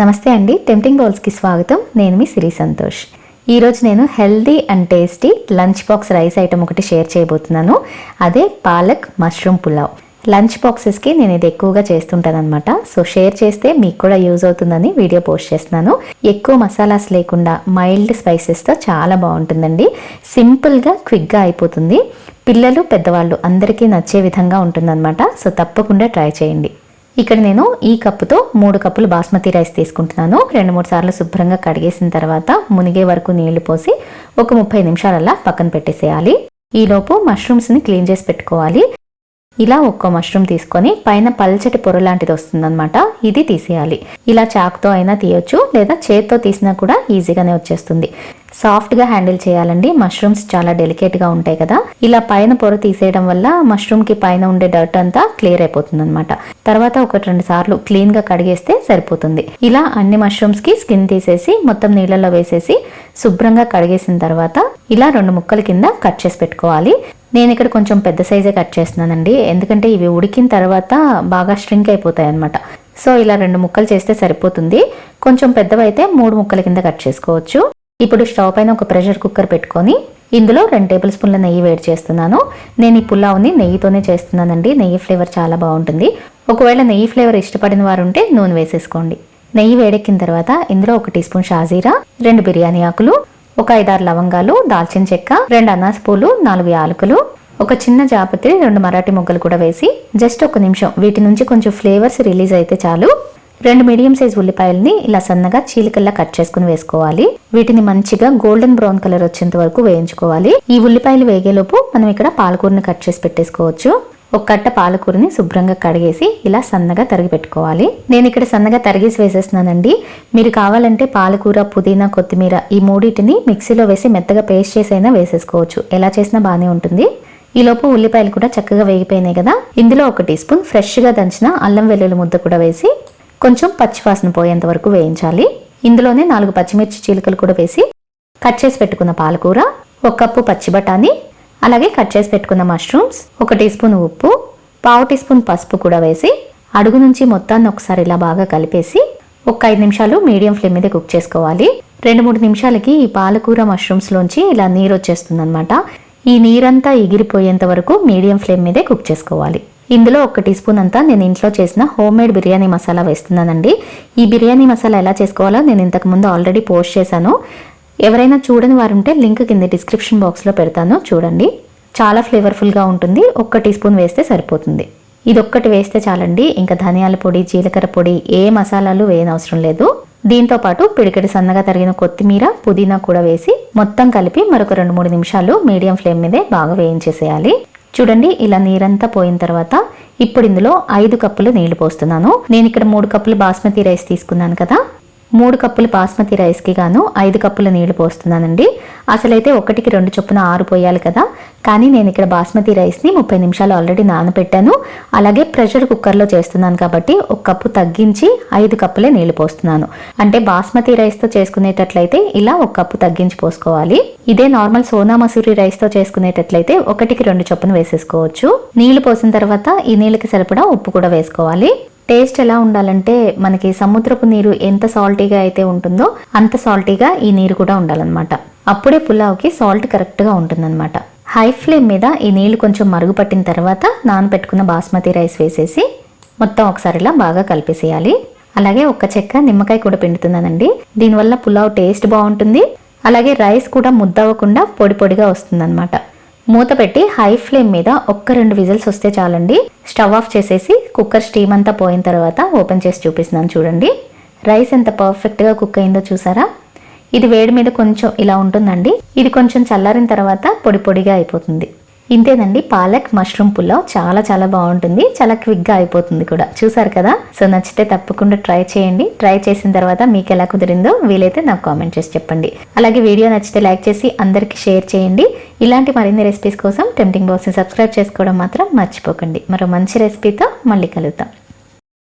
నమస్తే అండి. టెంప్టింగ్ బౌల్స్కి స్వాగతం. నేను మీ సిరి సంతోష్. ఈరోజు నేను healthy and tasty lunch box rice item ఒకటి షేర్ చేయబోతున్నాను. అదే పాలక్ మష్రూమ్ పులావ్. లంచ్ బాక్సెస్కి నేను ఇది ఎక్కువగా చేస్తుంటానమాట సో షేర్ చేస్తే మీకు కూడా యూజ్ అవుతుందని వీడియో పోస్ట్ చేస్తున్నాను. ఎక్కువ మసాలాస్ లేకుండా మైల్డ్ స్పైసెస్తో చాలా బాగుంటుందండి. సింపుల్గా క్విక్గా అయిపోతుంది. పిల్లలు పెద్దవాళ్ళు అందరికీ నచ్చే విధంగా ఉంటుందన్నమాట. సో తప్పకుండా ట్రై చేయండి. ఇక్కడ నేను ఈ కప్పుతో మూడు కప్పులు బాస్మతి రైస్ తీసుకుంటున్నాను. రెండు మూడు సార్లు శుభ్రంగా కడిగేసిన తర్వాత మునిగే వరకు నీళ్ళు పోసి ఒక ముప్పై నిమిషాలలా పక్కన పెట్టేసేయాలి. ఈలోపు మష్రూమ్స్ని క్లీన్ చేసి పెట్టుకోవాలి. ఇలా ఒక్కో మష్రూమ్ తీసుకొని పైన పల్చటి పొర లాంటిది వస్తుందన్నమాట. ఇది తీసేయాలి. ఇలా చాక్తో అయినా తీయొచ్చు లేదా చేత్తో తీసినా కూడా ఈజీగానే వచ్చేస్తుంది. సాఫ్ట్గా హ్యాండిల్ చేయాలండి. మష్రూమ్స్ చాలా డెలికేట్గా ఉంటాయి కదా. ఇలా పైన పొర తీసేయడం వల్ల మష్రూమ్కి పైన ఉండే డర్ట్ అంతా క్లియర్ అయిపోతుంది అనమాట తర్వాత ఒకటి రెండు సార్లు క్లీన్గా కడిగేస్తే సరిపోతుంది. ఇలా అన్ని మష్రూమ్స్కి స్కిన్ తీసేసి మొత్తం నీళ్ళలో వేసేసి శుభ్రంగా కడిగేసిన తర్వాత ఇలా రెండు ముక్కల కింద కట్ చేసి పెట్టుకోవాలి. నేను ఇక్కడ కొంచెం పెద్ద సైజే కట్ చేస్తున్నానండి. ఎందుకంటే ఇవి ఉడికిన తర్వాత బాగా స్ట్రింక్ అయిపోతాయి అనమాట సో ఇలా రెండు ముక్కలు చేస్తే సరిపోతుంది. కొంచెం పెద్దవైతే మూడు ముక్కల కింద కట్ చేసుకోవచ్చు. ఇప్పుడు స్టవ్ పైన ఒక ప్రెషర్ కుక్కర్ పెట్టుకొని ఇందులో రెండు టేబుల్ స్పూన్ల నెయ్యి వేడి చేస్తున్నాను. నేను ఈ పులావ్ని నెయ్యితోనే చేస్తున్నానండి. నెయ్యి ఫ్లేవర్ చాలా బాగుంటుంది. ఒకవేళ నెయ్యి ఫ్లేవర్ ఇష్టపడిన వారు ఉంటే నూనె వేసేసుకోండి. నెయ్యి వేడెక్కిన తర్వాత ఇందులో ఒక టీ స్పూన్ షాజీరా రెండు బిర్యానీ ఆకులు ఒక ఐదారు లవంగాలు దాల్చిన చెక్క రెండు అనాస పూలు నాలుగు యాలకులు ఒక చిన్న జాపత్రి రెండు మరాఠీ మొగ్గలు కూడా వేసి జస్ట్ ఒక నిమిషం వీటి నుంచి కొంచెం ఫ్లేవర్స్ రిలీజ్ అయితే చాలు. రెండు మీడియం సైజ్ ఉల్లిపాయల్ని ఇలా సన్నగా చీలికల్లా కట్ చేసుకుని వేసుకోవాలి. వీటిని మంచిగా గోల్డెన్ బ్రౌన్ కలర్ వచ్చేంత వరకు వేయించుకోవాలి. ఈ ఉల్లిపాయలు వేగేలోపు మనం ఇక్కడ పాలకూరని కట్ చేసి పెట్టేసుకోవచ్చు. ఒక కట్ట పాలకూరని శుభ్రంగా కడిగేసి ఇలా సన్నగా తరిగి పెట్టుకోవాలి. నేను ఇక్కడ సన్నగా తరిగేసి వేసేస్తున్నానండి. మీరు కావాలంటే పాలకూర పుదీనా కొత్తిమీర ఈ మూడింటిని మిక్సీలో వేసి మెత్తగా పేస్ట్ చేసి అయినా వేసేసుకోవచ్చు. ఎలా చేసినా బాగానే ఉంటుంది. ఈలోపు ఉల్లిపాయలు కూడా చక్కగా వేగిపోయినాయి కదా. ఇందులో ఒక టీ స్పూన్ ఫ్రెష్గా దంచిన అల్లం వెల్లుల్లి ముద్ద కూడా వేసి కొంచెం పచ్చివాసన పోయేంత వరకు వేయించాలి. ఇందులోనే నాలుగు పచ్చిమిర్చి చీలికలు కూడా వేసి కట్ చేసి పెట్టుకున్న పాలకూర ఒక కప్పు పచ్చి బఠానీ అలాగే కట్ చేసి పెట్టుకున్న మష్రూమ్స్ ఒక టీ స్పూన్ ఉప్పు పావు టీ స్పూన్ పసుపు కూడా వేసి అడుగు నుంచి మొత్తాన్ని ఒకసారి ఇలా బాగా కలిపేసి ఒక ఐదు నిమిషాలు మీడియం ఫ్లేమ్ మీద కుక్ చేసుకోవాలి. రెండు మూడు నిమిషాలకి ఈ పాలకూర మష్రూమ్స్లోంచి ఇలా నీరు వచ్చేస్తుంది అనమాట ఈ నీరంతా ఎగిరిపోయేంత వరకు మీడియం ఫ్లేమ్ మీదే కుక్ చేసుకోవాలి. ఇందులో ఒక టీ స్పూన్ అంతా నేను ఇంట్లో చేసిన హోమ్ మేడ్ బిర్యానీ మసాలా వేస్తున్నానండి. ఈ బిర్యానీ మసాలా ఎలా చేసుకోవాలో నేను ఇంతకుముందు ఆల్రెడీ పోస్ట్ చేశాను. ఎవరైనా చూడని వారు ఉంటే లింక్ కింద డిస్క్రిప్షన్ బాక్స్లో పెడతాను చూడండి. చాలా ఫ్లేవర్ఫుల్గా ఉంటుంది. ఒక్క టీ స్పూన్ వేస్తే సరిపోతుంది. ఇది ఒక్కటి వేస్తే చాలండి. ఇంకా ధనియాల పొడి జీలకర్ర పొడి ఏ మసాలాలు వేయనవసరం లేదు. దీంతో పాటు పిడికడి సన్నగా తరిగిన కొత్తిమీర పుదీనా కూడా వేసి మొత్తం కలిపి మరొక రెండు మూడు నిమిషాలు మీడియం ఫ్లేమ్ మీదే బాగా వేయించేసేయాలి. చూడండి ఇలా నీరంతా పోయిన తర్వాత ఇప్పుడు ఇందులో ఐదు కప్పులు నీళ్ళు పోస్తున్నాను. నేను ఇక్కడ మూడు కప్పులు బాస్మతి రైస్ తీసుకున్నాను కదా. మూడు కప్పులు బాస్మతి రైస్కి గాను ఐదు కప్పుల నీళ్ళు పోస్తున్నానండి. అసలైతే ఒకటికి రెండు చొప్పున ఆరు పోయాలి కదా. కానీ నేను ఇక్కడ బాస్మతి రైస్ని ముప్పై నిమిషాలు ఆల్రెడీ నానబెట్టాను. అలాగే ప్రెషర్ కుక్కర్లో చేస్తున్నాను కాబట్టి ఒక కప్పు తగ్గించి ఐదు కప్పులే నీళ్ళు పోస్తున్నాను. అంటే బాస్మతి రైస్తో చేసుకునేటట్లయితే ఇలా ఒక కప్పు తగ్గించి పోసుకోవాలి. ఇదే నార్మల్ సోనా మసూరి రైస్తో చేసుకునేటట్లయితే ఒకటికి రెండు చొప్పున వేసేసుకోవచ్చు. నీళ్ళు పోసిన తర్వాత ఈ నీళ్ళకి సరిపడా ఉప్పు కూడా వేసుకోవాలి. టేస్ట్ ఎలా ఉండాలంటే మనకి సముద్రపు నీరు ఎంత సాల్టీగా అయితే ఉంటుందో అంత సాల్టీగా ఈ నీరు కూడా ఉండాలన్నమాట. అప్పుడే పులావ్కి సాల్ట్ కరెక్ట్గా ఉంటుందన్నమాట. హై ఫ్లేమ్ మీద ఈ నీళ్ళు కొంచెం మరుగుపట్టిన తర్వాత నానబెట్టుకున్న బాస్మతి రైస్ వేసేసి మొత్తం ఒకసారిలా బాగా కలిపేసేయాలి. అలాగే ఒక్క చెక్క నిమ్మకాయ కూడా పిండుతున్నానండి. దీనివల్ల పులావ్ టేస్ట్ బాగుంటుంది. అలాగే రైస్ కూడా ముద్దవ్వకుండా పొడి పొడిగా వస్తుందన్నమాట. మూత పెట్టి హై ఫ్లేమ్ మీద ఒక్క రెండు విజిల్స్ వస్తే చాలండి. స్టవ్ ఆఫ్ చేసేసి కుక్కర్ స్టీమ్ అంతా పోయిన తర్వాత ఓపెన్ చేసి చూపిస్తున్నాను చూడండి. రైస్ ఎంత పర్ఫెక్ట్గా కుక్ అయిందో చూసారా? ఇది వేడి మీద కొంచెం ఇలా ఉంటుందండి. ఇది కొంచెం చల్లారిన తర్వాత పొడి పొడిగా అయిపోతుంది. ఇంతేనండి పాలక్ మష్రూమ్ పులావ్ చాలా చాలా బాగుంటుంది చాలా క్విక్గా అయిపోతుంది కూడా. చూసారు కదా? సో నచ్చితే తప్పకుండా ట్రై చేయండి. ట్రై చేసిన తర్వాత మీకు ఎలా కుదిరిందో వీలైతే నాకు కామెంట్ చేసి చెప్పండి. అలాగే వీడియో నచ్చితే లైక్ చేసి అందరికీ షేర్ చేయండి. ఇలాంటి మరిన్ని రెసిపీస్ కోసం టెంప్టింగ్ బాక్స్ని సబ్స్క్రైబ్ చేసుకోవడం మాత్రం మర్చిపోకండి. మరో మంచి రెసిపీతో మళ్ళీ కలుద్దాం.